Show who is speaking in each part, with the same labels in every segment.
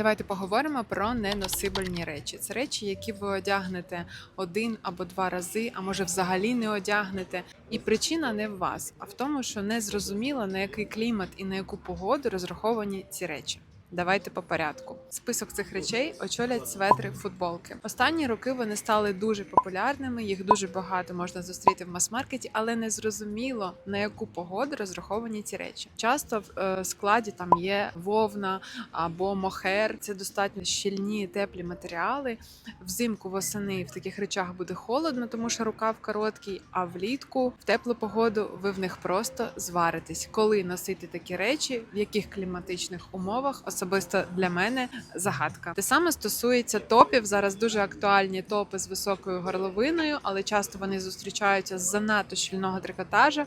Speaker 1: Давайте поговоримо про неносибельні речі. Це речі, які ви одягнете один або два рази, а може взагалі не одягнете. І причина не в вас, а в тому, що не зрозуміло на який клімат і на яку погоду розраховані ці речі. Давайте по порядку. Список цих речей очолять светри, футболки. Останні роки вони стали дуже популярними. Їх дуже багато можна зустріти в мас-маркеті, але не зрозуміло на яку погоду розраховані ці речі. Часто в е, складі там є вовна або мохер. Це достатньо щільні теплі матеріали. Взимку восени в таких речах буде холодно, тому що рукав короткий. А влітку в теплу погоду ви в них просто зваритесь. Коли носити такі речі, в яких кліматичних умовах особисто для мене загадка. Те саме стосується топів. Зараз дуже актуальні топи з високою горловиною, але часто вони зустрічаються з занадто щільного трикотажа.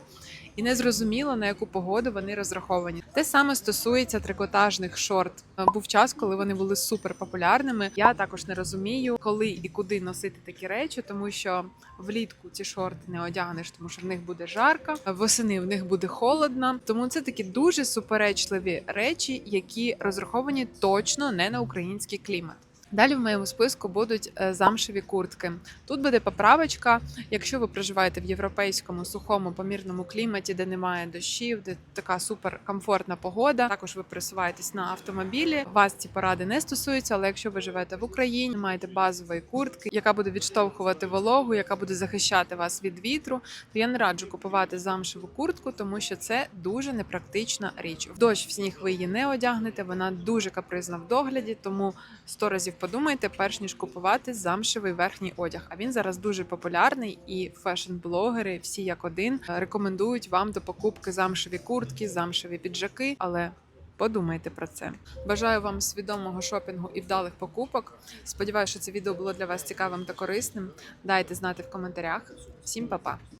Speaker 1: І не зрозуміло на яку погоду вони розраховані. Те саме стосується трикотажних шорт. Е, Був час, коли вони були супер популярними. Я також не розумію, коли і куди носити такі речі, тому що влітку ці шорти не одягнеш, тому що в них буде жарко, восени в них буде холодно. Тому це такі дуже суперечливі речі, які розраховані точно не на український клімат. Далі в моєму списку будуть е, замшеві куртки. Тут буде поправочка. Якщо ви проживаєте в європейському сухому помірному кліматі, де немає дощів, де така суперкомфортна погода. Також ви пересуваєтесь на автомобілі. Вас ці поради не стосуються, але якщо ви живете в Україні, маєте базової куртки, яка буде відштовхувати вологу, яка буде захищати вас від вітру, то я не раджу купувати замшеву куртку, тому що це дуже непрактична річ. В дощ в сніг ви її не одягнете. Вона дуже капризна в догляді, тому сто разів подумайте, перш ніж купувати замшевий верхній одяг. А він зараз дуже популярний, і фешн-блогери всі як один рекомендують вам до покупки замшеві куртки, замшеві піджаки, але. Подумайте про це. Бажаю вам свідомого шопінгу і вдалих покупок. Сподіваюся, що це відео було для вас цікавим та корисним. Дайте знати в коментарях. Всім па-па!